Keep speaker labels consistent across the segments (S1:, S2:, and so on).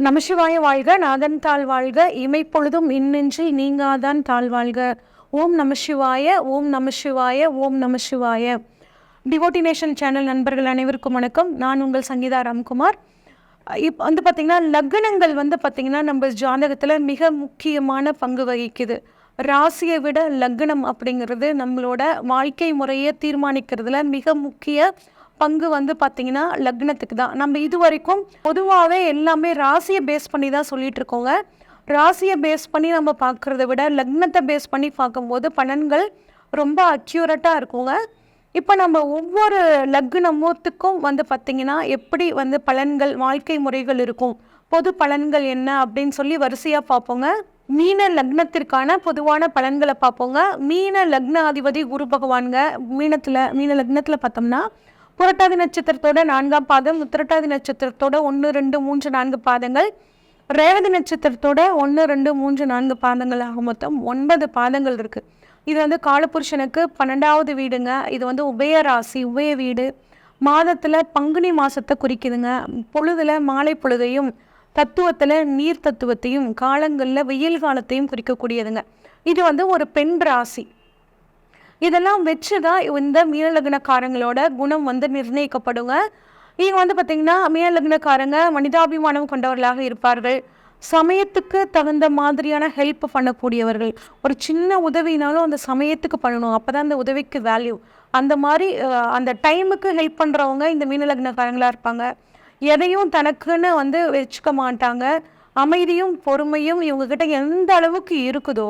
S1: நமசிவாய வாழ்க நாதன் தாழ் வாழ்க இமைப்பொழுதும் இன்னின்றி நீங்காதான் தாழ் வாழ்க. ஓம் நமசிவாய ஓம் நமசிவாய ஓம் நமசிவாய. டிவோட்டினேஷன் சேனல் நண்பர்கள் அனைவருக்கும் வணக்கம். நான் உங்கள் சங்கீதா ராம்குமார். இப் வந்து பார்த்திங்கன்னா லக்னங்கள் வந்து பார்த்திங்கன்னா நம்ம ஜாதகத்தில் மிக முக்கியமான பங்கு வகிக்குது. ராசியை விட லக்னம் அப்படிங்கிறது நம்மளோட வாழ்க்கை முறையை தீர்மானிக்கிறதுல மிக முக்கிய பங்கு வந்து பார்த்திங்கன்னா லக்னத்துக்கு தான். நம்ம இது வரைக்கும் பொதுவாகவே எல்லாமே ராசியை பேஸ் பண்ணி தான் சொல்லிட்டு இருக்கோங்க. ராசியை பேஸ் பண்ணி நம்ம பார்க்குறத விட லக்னத்தை பேஸ் பண்ணி பார்க்கும்போது பலன்கள் ரொம்ப அக்யூரட்டாக இருக்குங்க. இப்போ நம்ம ஒவ்வொரு லக்னமூத்துக்கும் வந்து பார்த்திங்கன்னா எப்படி வந்து பலன்கள் வாழ்க்கை முறைகள் இருக்கும்? பொது பலன்கள் என்ன அப்படின்னு சொல்லி வரிசையாக பார்ப்போங்க. மீன லக்னத்திற்கான பொதுவான பலன்களை பார்ப்போங்க. மீன லக்னாதிபதி குரு பகவான்க மீனத்தில் மீன லக்னத்தில் பார்த்தோம்னா புரட்டாதி நட்சத்திரத்தோட நான்காம் பாதம் உத்திரட்டாதி நட்சத்திரத்தோட ஒன்று ரெண்டு மூன்று நான்கு பாதங்கள். ரேவதி நட்சத்திரத்தோட ஒன்று ரெண்டு மூன்று நான்கு பாதங்கள் ஆக மொத்தம் ஒன்பது பாதங்கள் இருக்குது இது வந்து காலபுருஷனுக்கு பன்னெண்டாவது வீடுங்க. இது வந்து உபய ராசி உபய வீடு. மாதத்தில் பங்குனி மாதத்தை குறிக்குதுங்க. பொழுதில் மாலை பொழுதையும் தத்துவத்தில் நீர் தத்துவத்தையும் காலங்களில் வெயில் காலத்தையும் குறிக்கக்கூடியதுங்க. இது வந்து ஒரு பெண் ராசி. இதெல்லாம் வச்சு தான் இந்த மீனலக்னக்காரங்களோட குணம் வந்து நிர்ணயிக்கப்படுங்க. இவங்க வந்து பார்த்திங்கன்னா மீனலக்னக்காரங்க மனிதாபிமானம் கொண்டவர்களாக இருப்பார்கள். சமயத்துக்கு தகுந்த மாதிரியான ஹெல்ப் பண்ணக்கூடியவர்கள். ஒரு சின்ன உதவினாலும் அந்த சமயத்துக்கு பண்ணணும். அப்போ தான் அந்த உதவிக்கு வேல்யூ அந்த மாதிரி அந்த டைமுக்கு ஹெல்ப் பண்ணுறவங்க இந்த மீனலக்னக்காரங்களாக இருப்பாங்க. எதையும் தனக்குன்னு வந்து வச்சுக்க மாட்டாங்க. அமைதியும் பொறுமையும் இவங்கக்கிட்ட எந்த அளவுக்கு இருக்குதோ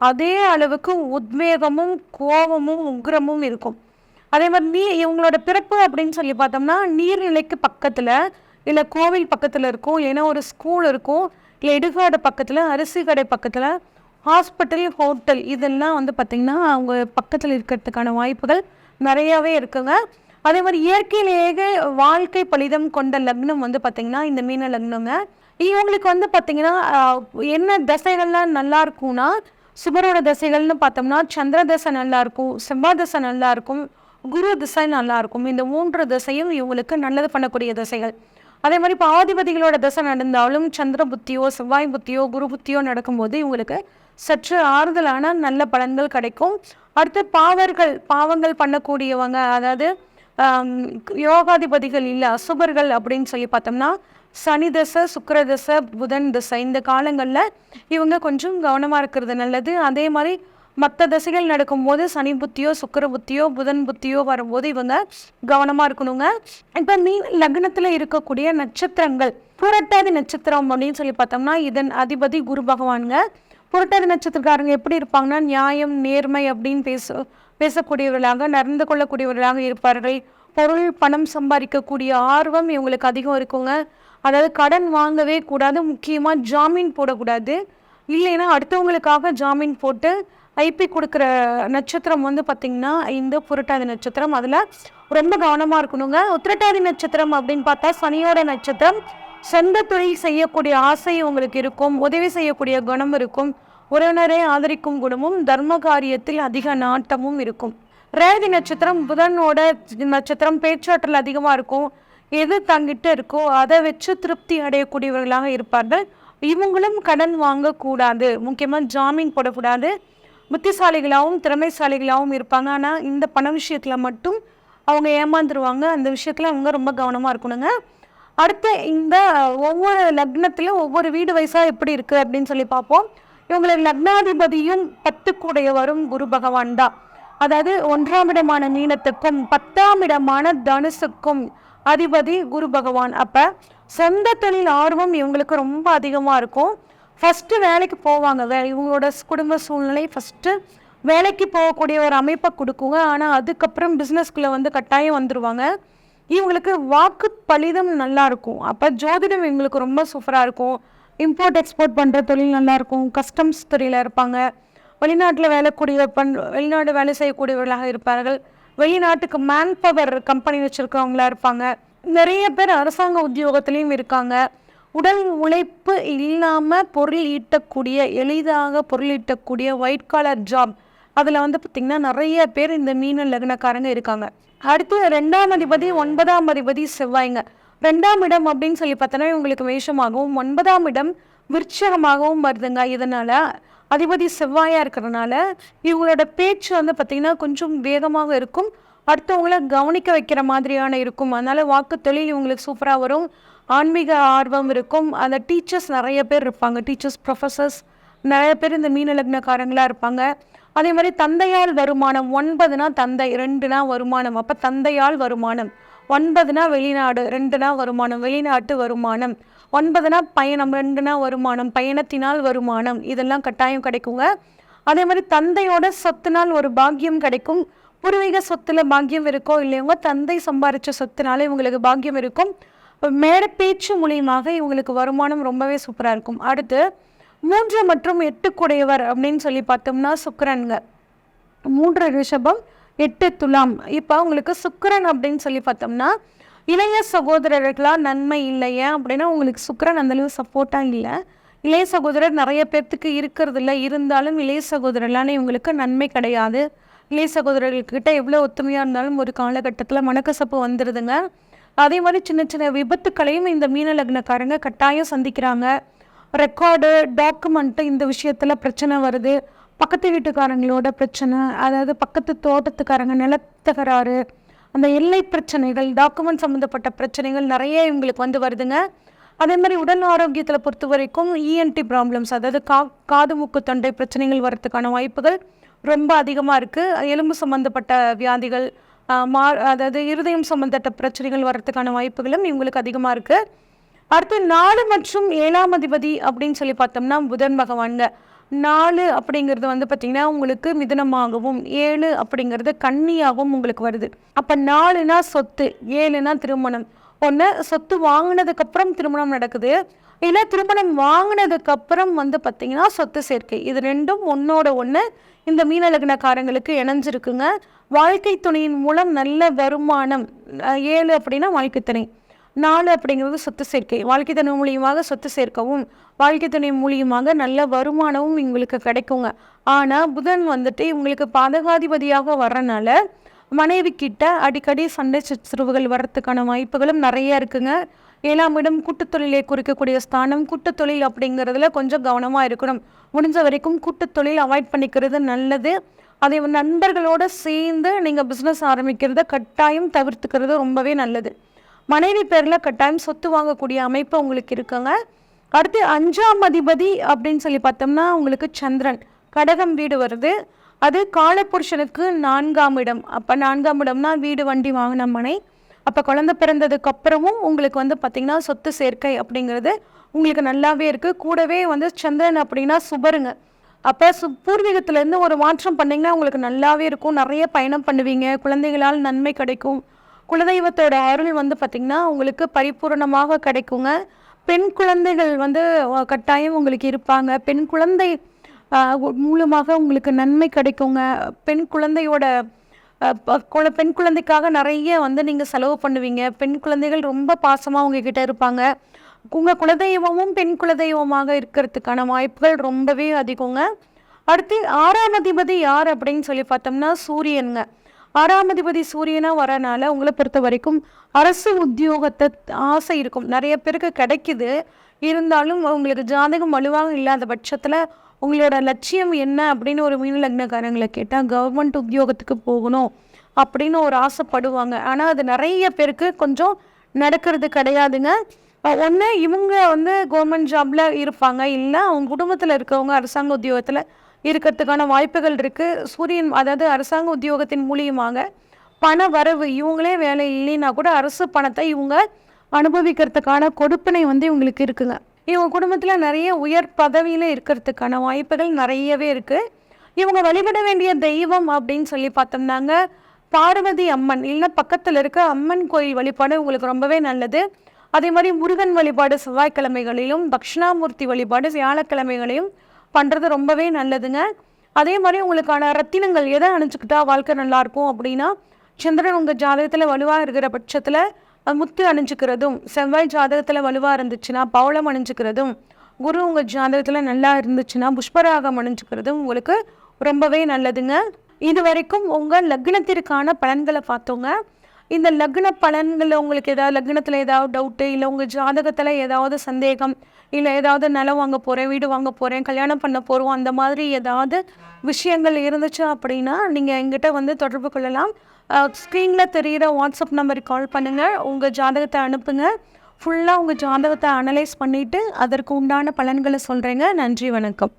S1: அதே அளவுக்கு உத்வேகமும் கோபமும் உக்ரமும் இருக்கும். அதே மாதிரி நீ இவங்களோட பிறப்பு அப்படின்னு சொல்லி பார்த்தோம்னா நீர்நிலைக்கு பக்கத்தில் இல்லை கோவில் பக்கத்தில் இருக்கும் இல்லைன்னா ஒரு ஸ்கூல் இருக்கும் இல்லை இடுகாடு பக்கத்தில் அரிசி கடை பக்கத்தில் ஹாஸ்பிட்டல் ஹோட்டல் இதெல்லாம் வந்து பார்த்திங்கன்னா அவங்க பக்கத்தில் இருக்கிறதுக்கான வாய்ப்புகள் நிறையாவே இருக்குங்க. அதே மாதிரி இயற்கையிலேயே வாழ்க்கை பலிதம் கொண்ட லக்னம் வந்து பார்த்திங்கன்னா இந்த மீன லக்னங்க. இவங்களுக்கு வந்து பார்த்திங்கன்னா என்ன தசைகள்லாம் நல்லா இருக்கும்னா சுபரோட தசைகள்னு பார்த்தோம்னா சந்திர தசை நல்லா இருக்கும் செவ்வாய் தசை நல்லா இருக்கும் குரு திசை நல்லா இருக்கும். இந்த மூன்று திசையும் இவங்களுக்கு நல்லது பண்ணக்கூடிய திசைகள். அதே மாதிரி இப்போ ஆதிபதிகளோட தசை நடந்தாலும் சந்திர புத்தியோ செவ்வாய் புத்தியோ குரு புத்தியோ நடக்கும்போது இவங்களுக்கு சற்று ஆறுதலான நல்ல பலன்கள் கிடைக்கும். அடுத்து பாவர்கள் பாவங்கள் பண்ணக்கூடியவங்க அதாவது யோகாதிபதிகள் இல்லை அசுபர்கள் அப்படின்னு சொல்லி பார்த்தோம்னா சனி தசை சுக்கர தசை புதன் தசை இந்த காலங்களில் இவங்க கொஞ்சம் கவனமாக இருக்கிறது நல்லது. அதே மாதிரி மற்ற தசைகள் நடக்கும்போது சனி புத்தியோ சுக்கர புத்தியோ புதன் புத்தியோ வரும்போது இவங்க கவனமாக இருக்கணுங்க. இப்போ நீ லக்னத்தில் இருக்கக்கூடிய நட்சத்திரங்கள் புரட்டாதி நட்சத்திரம் அப்படின்னு சொல்லி பார்த்தோம்னா இதன் அதிபதி குரு பகவானுங்க. புரட்டாதி நட்சத்திரக்காரங்க எப்படி இருப்பாங்கன்னா நியாயம் நேர்மை அப்படின்னு பேச பேசக்கூடியவர்களாக நடந்து கொள்ளக்கூடியவர்களாக இருப்பார்கள். பொருள் பணம் சம்பாதிக்கக்கூடிய ஆர்வம் இவங்களுக்கு அதிகம் இருக்குங்க. அதாவது கடன் வாங்கவே கூடாது முக்கியமாக ஜாமீன் போடக்கூடாது. இல்லைன்னா அடுத்தவங்களுக்காக ஜாமீன் போட்டு ஐபி கொடுக்குற நட்சத்திரம் வந்து பார்த்திங்கன்னா இந்த புரட்டாதி நட்சத்திரம். அதில் ரொம்ப கவனமாக இருக்கணுங்க. உத்திரட்டாதி நட்சத்திரம் அப்படின்னு பார்த்தா சனியோட நட்சத்திரம். சொந்த தொழில் செய்யக்கூடிய ஆசை உங்களுக்கு இருக்கும் உதவி செய்யக்கூடிய குணம் இருக்கும் உறவினரை ஆதரிக்கும் குணமும் தர்ம காரியத்தில் அதிக நாட்டமும் இருக்கும். ரேவதி நட்சத்திரம் புதனோட நட்சத்திரம் பேச்சாற்றல் அதிகமாக இருக்கும். எது தங்கிட்டு இருக்கோ அதை வச்சு திருப்தி அடையக்கூடியவர்களாக இருப்பார்கள். இவங்களும் கடன் வாங்கக்கூடாது. முக்கியமாக ஜாமீன் போடக்கூடாது. புத்திசாலிகளாகவும் திறமைசாலிகளாகவும் இருப்பாங்க. ஆனால் இந்த பண விஷயத்தில் மட்டும் அவங்க ஏமாந்துருவாங்க. அந்த விஷயத்தில் அவங்க ரொம்ப கவனமாக இருக்கணுங்க. அடுத்து இந்த ஒவ்வொரு லக்னத்திலும் ஒவ்வொரு வீடு வயசாக எப்படி இருக்குது அப்படின்னு சொல்லி பார்ப்போம். இவங்களை லக்னாதிபதியும் பத்துக்குடையவரும் வரும் குரு பகவான் தான். அதாவது ஒன்றாம் இடமான மீனத்துக்கும் பத்தாம் இடமான தனுசுக்கும் அதிபதி குரு பகவான். அப்போ சொந்த தொழில் ஆர்வம் இவங்களுக்கு ரொம்ப அதிகமாக இருக்கும். ஃபஸ்ட்டு வேலைக்கு போவாங்க. வே இவங்களோட குடும்ப சூழ்நிலை ஃபஸ்ட்டு வேலைக்கு போகக்கூடிய ஒரு அமைப்பை கொடுக்குங்க. ஆனால் அதுக்கப்புறம் பிஸ்னஸ்குள்ளே வந்து கட்டாயம் வந்துடுவாங்க இவங்களுக்கு வாக்கு பலிதம் நல்லா இருக்கும் அப்போ ஜோதிடம் எங்களுக்கு ரொம்ப சூப்பராக இருக்கும். இம்போர்ட் எக்ஸ்போர்ட் பண்ணுற தொழில் நல்லா இருக்கும் கஸ்டம்ஸ் துறையில் இருப்பாங்க. வெளிநாட்டில் வேலைக்கூடிய பண் வெளிநாடு வேலை செய்யக்கூடியவர்களாக இருப்பார்கள். வெளிநாட்டுக்கு மேன் பவர் கம்பெனி வச்சுருக்கவங்களா இருப்பாங்க. நிறைய பேர் அரசாங்க உத்தியோகத்துலேயும் இருக்காங்க. உடல் உழைப்பு இல்லாமல் பொருள் ஈட்டக்கூடிய எளிதாக பொருள் ஈட்டக்கூடிய ஒயிட் காலர் ஜாப் அதில் வந்து பார்த்திங்கன்னா நிறைய பேர் இந்த மீன லக்னக்காரங்க இருக்காங்க. அடுத்து ரெண்டாம் அதிபதி ஒன்பதாம் அதிபதி செவ்வாய்ங்க. ரெண்டாம் இடம் அப்படின்னு சொல்லி பார்த்தோன்னா உங்களுக்கு மேஷமாகவும் ஒன்பதாம் இடம் விருட்சகமாகவும் வருதுங்க. இதனால அதிபதி செவ்வாயாக இருக்கிறதுனால இவங்களோட பேச்சு வந்து பார்த்திங்கன்னா கொஞ்சம் வேகமாக இருக்கும். அடுத்தவங்கள கவனிக்க வைக்கிற மாதிரியான இருக்கும். அதனால் வாக்கு தொழில் இவங்களுக்கு சூப்பராக வரும். ஆன்மீக ஆர்வம் இருக்கும். அந்த டீச்சர்ஸ் நிறைய பேர் இருப்பாங்க. டீச்சர்ஸ் ப்ரொஃபஸர்ஸ் நிறைய பேர் இந்த மீன லக்னக்காரங்களாக இருப்பாங்க. அதே மாதிரி தந்தையால் வருமானம் ஒன்பதுனா தந்தை ரெண்டுனா வருமானம். அப்போ தந்தையால் வருமானம். ஒன்பதுனா வெளிநாடு ரெண்டுனா வருமானம். வெளிநாட்டு வருமானம். ஒன்பதுனா பயணம் ரெண்டுனா வருமானம். பயணத்தினால் வருமானம். இதெல்லாம் கட்டாயம் கிடைக்குங்க. அதே மாதிரி தந்தையோட சொத்துனால் ஒரு பாக்கியம் கிடைக்கும். பூர்வீக சொத்துல பாக்கியம் இருக்கோ இல்லையவங்க தந்தை சம்பாரிச்ச சொத்துனால இவங்களுக்கு பாக்கியம் இருக்கும். மேடை பேச்சு மூலியமாக இவங்களுக்கு வருமானம் ரொம்பவே சூப்பராக இருக்கும். அடுத்து மூன்று மற்றும் எட்டுக்குடையவர் அப்படின்னு சொல்லி பார்த்தோம்னா சுக்கரனுங்க மூன்று ரிஷபம் எட்டு துலாம். இப்போ உங்களுக்கு சுக்கரன் அப்படின்னு சொல்லி பார்த்தோம்னா இளைய சகோதரர்களாக நன்மை இல்லையா அப்படின்னா உங்களுக்கு சுக்கரன் அந்தளவு சப்போர்ட்டாக இல்லை. இளைய சகோதரர் நிறைய பேர்த்துக்கு இருக்கிறது இல்லை. இருந்தாலும் இளைய சகோதரர்லான இவங்களுக்கு நன்மை கிடையாது. இளைய சகோதரர்கள்கிட்ட எவ்வளோ ஒத்துமையாக இருந்தாலும் ஒரு காலகட்டத்தில் மனக்கசப்பு வந்துடுதுங்க அதே மாதிரி சின்ன சின்ன விபத்துக்களையும் இந்த மீன லக்னக்காரங்க கட்டாயம் சந்திக்கிறாங்க. ரெக்கார்டு டாக்குமெண்ட்டு இந்த விஷயத்தில் பிரச்சனை வருது. பக்கத்து வீட்டுக்காரங்களோட பிரச்சனை அதாவது பக்கத்து தோட்டத்துக்காரங்க நிலத்தகராறு அந்த எல்லை பிரச்சனைகள் டாக்குமெண்ட் சம்மந்தப்பட்ட பிரச்சனைகள் நிறைய இவங்களுக்கு வந்து வருதுங்க. அதே மாதிரி உடல் ஆரோக்கியத்தில் பொறுத்த வரைக்கும் இஎன்டி ப்ராப்ளம்ஸ் அதாவது கா காது மூக்கு தொண்டை பிரச்சனைகள் வரத்துக்கான வாய்ப்புகள் ரொம்ப அதிகமாக இருக்குது எலும்பு சம்மந்தப்பட்ட வியாதிகள் மா அதாவது இருதயம் சம்மந்தப்பட்ட பிரச்சனைகள் வர்றதுக்கான வாய்ப்புகளும் இவங்களுக்கு அதிகமாக இருக்குது அடுத்து நாலு மற்றும் ஏழாம் அதிபதி அப்படின்னு சொல்லி பார்த்தோம்னா புதன் பகவான்ங்க நாலு அப்படிங்கிறது வந்து பார்த்திங்கன்னா உங்களுக்கு மிதனமாகவும் ஏழு அப்படிங்கிறது கன்னியாகவும் உங்களுக்கு வருது. அப்போ நாலுனா சொத்து ஏழுனா திருமணம். ஒன்று சொத்து வாங்கினதுக்கப்புறம் திருமணம் நடக்குது. இல்லை திருமணம் வாங்கினதுக்கப்புறம் வந்து பார்த்திங்கன்னா சொத்து சேர்க்கை. இது ரெண்டும் ஒன்றோட ஒன்று இந்த மீன லக்னக்காரங்களுக்கு இணைஞ்சிருக்குங்க. வாழ்க்கை துணையின் மூலம் நல்ல வருமானம் ஏழு அப்படின்னா வாழ்க்கை துணை. நாலு அப்படிங்கிறது சொத்து சேர்க்கை. வாழ்க்கை துணை மூலியமாக சொத்து சேர்க்கவும் வாழ்க்கை துணை மூலியமாக நல்ல வருமானமும் இவங்களுக்கு கிடைக்குங்க. ஆனால் புதன் வந்துட்டு இவங்களுக்கு பாதகாதிபதியாக வர்றனால மனைவி கிட்ட அடிக்கடி சண்டை சச்சரவுகள் வர்றதுக்கான வாய்ப்புகளும் நிறைய இருக்குங்க. ஏழாம் இடம் கூட்டுத்தொழிலை குறிக்கக்கூடிய ஸ்தானம் கூட்டுத்தொழில் அப்படிங்கிறதுல கொஞ்சம் கவனமாக இருக்கணும். முடிஞ்ச வரைக்கும் கூட்டுத்தொழில் அவாய்ட் பண்ணிக்கிறது நல்லது. அதை நண்பர்களோடு சேர்ந்து நீங்கள் பிஸ்னஸ் ஆரம்பிக்கிறத கட்டாயம் தவிர்த்துக்கிறது ரொம்பவே நல்லது. மனைவி பேரில் கட்டாயம் சொத்து வாங்கக்கூடிய அமைப்பு உங்களுக்கு இருக்குங்க. அடுத்து அஞ்சாம் அதிபதி அப்படின்னு சொல்லி பார்த்தோம்னா உங்களுக்கு சந்திரன். கடகம் வீடு வருது. அது காலப்புருஷனுக்கு நான்காம் இடம். அப்போ நான்காம் இடம்னா வீடு வண்டி வாங்கின மனை. அப்போ குழந்தை பிறந்ததுக்கு அப்புறமும் உங்களுக்கு வந்து பார்த்திங்கன்னா சொத்து சேர்க்கை அப்படிங்கிறது உங்களுக்கு நல்லாவே இருக்குது கூடவே வந்து சந்திரன் அப்படின்னா சுபருங்க. அப்போ சு பூர்வீகத்துலேருந்து ஒரு மாற்றம் பண்ணிங்கன்னா உங்களுக்கு நல்லாவே இருக்கும். நிறைய பயணம் பண்ணுவீங்க. குழந்தைகளால் நன்மை கிடைக்கும். குலதெய்வத்தோட அருள் வந்து பார்த்திங்கன்னா உங்களுக்கு பரிபூரணமாக கிடைக்குங்க. பெண் குழந்தைகள் வந்து கட்டாயம் உங்களுக்கு இருப்பாங்க. பெண் குழந்தை மூலமாக உங்களுக்கு நன்மை கிடைக்குங்க. பெண் குழந்தையோட பெண் குழந்தைக்காக நிறைய வந்து நீங்கள் செலவு பண்ணுவீங்க. பெண் குழந்தைகள் ரொம்ப பாசமாக உங்ககிட்ட இருப்பாங்க. உங்கள் குலதெய்வமும் பெண் குலதெய்வமாக இருக்கிறதுக்கான வாய்ப்புகள் ரொம்பவே அதிகங்க. அடுத்து ஆறாம் அதிபதி யார் அப்படின்னு சொல்லி பார்த்தோம்னா சூரியனுங்க. ஆறாம் அதிபதி சூரியனாக வரனால உங்களை பொறுத்த வரைக்கும் அரசு உத்தியோகத்தை ஆசை இருக்கும். நிறைய பேருக்கு கிடைக்குது. இருந்தாலும் உங்களுக்கு ஜாதகம் வலுவாக இல்லாத பட்சத்தில் உங்களோட லட்சியம் என்ன அப்படின்னு ஒரு மீன லக்னக்காரங்களை கேட்டால் கவர்மெண்ட் உத்தியோகத்துக்கு போகணும் அப்படின்னு ஒரு ஆசைப்படுவாங்க. ஆனால் அது நிறைய பேருக்கு கொஞ்சம் நடக்கிறது கிடையாதுங்க. ஒன்று இவங்க வந்து கவர்மெண்ட் ஜாப்பில் இருப்பாங்க. இல்லை அவங்க குடும்பத்தில் இருக்கவங்க அரசாங்க உத்தியோகத்தில் இருக்கிறதுக்கான வாய்ப்புகள் இருக்குது சூரியன் அதாவது அரசாங்க உத்தியோகத்தின் மூலியமாக பண வரவு இவங்களே வேலை இல்லைன்னா கூட அரசு பணத்தை இவங்க அனுபவிக்கிறதுக்கான கொடுப்பினை வந்து இவங்களுக்கு இருக்குங்க. இவங்க குடும்பத்தில் நிறைய உயர் பதவியில் இருக்கிறதுக்கான வாய்ப்புகள் நிறையவே இருக்குது இவங்க வழிபட வேண்டிய தெய்வம் அப்படின்னு சொல்லி பார்த்தோம்னாங்க. பார்வதி அம்மன் இல்லை பக்கத்தில் இருக்க அம்மன் கோயில் வழிபாடு உங்களுக்கு ரொம்பவே நல்லது. அதே மாதிரி முருகன் வழிபாடு செவ்வாய்க்கிழமைகளிலும் தட்சிணாமூர்த்தி வழிபாடு வியாழக்கிழமைகளையும் பண்ணுறது ரொம்பவே நல்லதுங்க. அதே மாதிரி உங்களுக்கான ரத்தினங்கள் எதை அணிஞ்சிக்கிட்டால் வாழ்க்கை நல்லாயிருக்கும் அப்படின்னா சந்திரன் உங்கள் ஜாதகத்தில் வலுவாக இருக்கிற பட்சத்தில் முத்து அணிஞ்சுக்கிறதும் செவ்வாய் ஜாதகத்தில் வலுவாக இருந்துச்சுன்னா பவளம் அணிஞ்சிக்கிறதும் குரு உங்கள் ஜாதகத்தில் நல்லா இருந்துச்சுன்னா புஷ்பராகம் அணிஞ்சுக்கிறதும் உங்களுக்கு ரொம்பவே நல்லதுங்க. இது வரைக்கும் உங்கள் லக்னத்திற்கான பலன்களை பார்த்தோங்க. இந்த லக்ன பலன்களில் உங்களுக்கு ஏதாவது லக்னத்தில் ஏதாவது டவுட்டு இல்லை உங்கள் ஜாதகத்தில் ஏதாவது சந்தேகம் இல்லை ஏதாவது நிலம் வாங்க போகிறேன் வீடு வாங்க போகிறேன் கல்யாணம் பண்ண போகிறோம் அந்த மாதிரி ஏதாவது விஷயங்கள் இருந்துச்சு அப்படின்னா நீங்கள் எங்கிட்ட வந்து தொடர்பு கொள்ளலாம். ஸ்க்ரீனில் தெரிகிற வாட்ஸ்அப் நம்பருக்கு கால் பண்ணுங்கள் உங்கள் ஜாதகத்தை அனுப்புங்க. ஃபுல்லாக உங்கள் ஜாதகத்தை அனலைஸ் பண்ணிவிட்டு அதற்கு உண்டான பலன்களை சொல்கிறேங்க நன்றி வணக்கம்.